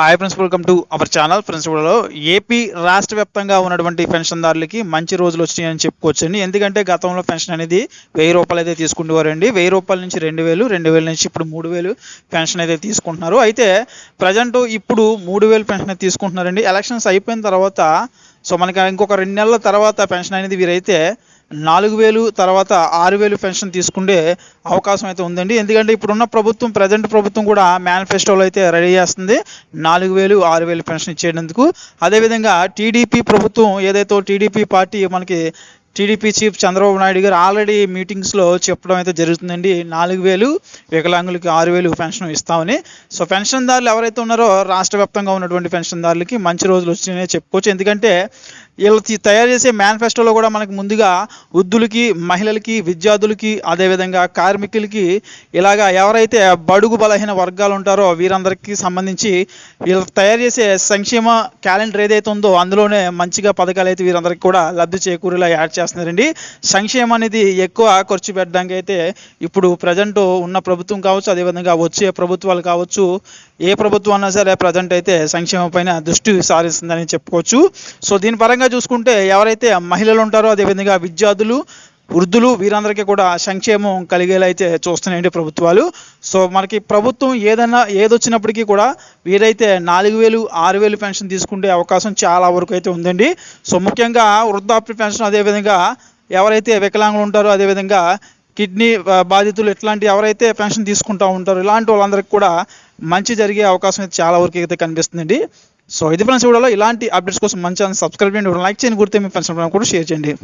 Hi friends welcome to our channel friends కూడా AP రాష్ట్ర వ్యాప్తంగా ఉన్నటువంటి పెన్షన్దారులకి మంచి రోజులు వచ్చినాయని చెప్పుకోవచ్చండి. ఎందుకంటే గతంలో పెన్షన్ అనేది వెయ్యి రూపాయలు అయితే తీసుకుంటేవారండి వెయ్యి రూపాయల నుంచి రెండు వేలు రెండు వేల నుంచి ఇప్పుడు మూడు వేలు పెన్షన్ అయితే తీసుకుంటున్నారు. అయితే ప్రజెంట్ ఇప్పుడు మూడు వేలు పెన్షన్ తీసుకుంటున్నారండి. ఎలక్షన్స్ అయిపోయిన తర్వాత సో మనకి ఇంకొక రెండు నెలల తర్వాత పెన్షన్ అనేది వీరైతే నాలుగు వేలు తర్వాత ఆరు వేలు పెన్షన్ తీసుకుండే అవకాశం అయితే ఉందండి. ఎందుకంటే ఇప్పుడున్న ప్రభుత్వం ప్రజెంట్ ప్రభుత్వం కూడా మేనిఫెస్టోలో అయితే రెడీ చేస్తుంది. నాలుగు వేలు ఆరు వేలు పెన్షన్ ఇచ్చేందుకు అదేవిధంగా టీడీపీ ప్రభుత్వం ఏదైతే టీడీపీ పార్టీ మనకి TDP chief Chandrababu Naidu garu already మీటింగ్స్లో చెప్పడం అయితే జరుగుతుందండి. నాలుగు వేలు వికలాంగులకి ఆరు వేలు పెన్షన్ ఇస్తామని. సో పెన్షన్దారులు ఎవరైతే ఉన్నారో రాష్ట్ర వ్యాప్తంగా ఉన్నటువంటి పెన్షన్దారులకి మంచి రోజులు వచ్చినాయని చెప్పుకోవచ్చు. ఎందుకంటే వీళ్ళు తయారు చేసే మేనిఫెస్టోలో కూడా మనకు ముందుగా వృద్ధులకి మహిళలకి విద్యార్థులకి అదేవిధంగా కార్మికులకి ఇలాగా ఎవరైతే బడుగు బలహీన వర్గాలు ఉంటారో వీరందరికీ సంబంధించి వీళ్ళు తయారు చేసే సంక్షేమ క్యాలెండర్ ఏదైతే ఉందో అందులోనే మంచిగా పథకాలు అయితే వీరందరికీ కూడా లబ్ధి చేకూరేలా యాడ్ చేస్తున్నారండి. సంక్షేమం అనేది ఎక్కువ ఖర్చు పెట్టడానికి అయితే ఇప్పుడు ప్రజెంట్ ఉన్న ప్రభుత్వం కావచ్చు అదేవిధంగా వచ్చే ప్రభుత్వాలు కావచ్చు ఏ ప్రభుత్వం అన్నా సరే ప్రజెంట్ అయితే సంక్షేమం పైన దృష్టి సారిస్తుందని చెప్పుకోవచ్చు. సో దీని పరంగా చూసుకుంటే ఎవరైతే మహిళలు ఉంటారో అదేవిధంగా విద్యార్థులు వృద్ధులు వీరందరికీ కూడా సంక్షేమం కలిగేలా అయితే చూస్తున్నాయండి ప్రభుత్వాలు. సో మనకి ప్రభుత్వం ఏదైనా ఏదొచ్చినప్పటికీ కూడా వీరైతే నాలుగు వేలు ఆరు వేలు పెన్షన్ తీసుకునే అవకాశం చాలా వరకు అయితే ఉందండి. సో ముఖ్యంగా వృద్ధాప్య పెన్షన్ అదేవిధంగా ఎవరైతే వికలాంగులు ఉంటారో అదేవిధంగా కిడ్నీ బాధితులు ఇట్లాంటి ఎవరైతే పెన్షన్ తీసుకుంటూ ఉంటారో ఇలాంటి వాళ్ళందరికీ కూడా మంచి జరిగే అవకాశం అయితే చాలా వరకు అయితే కనిపిస్తుందండి. సో ఇది ఫ్రెండ్స్ వీడియోలో ఇలాంటి అప్డేట్స్ కోసం మంచి సబ్స్క్రైబ్ చేయండి. లైక్ చేయండి. గుర్తే మీ ఫ్రెండ్స్ కూడా షేర్ చేయండి.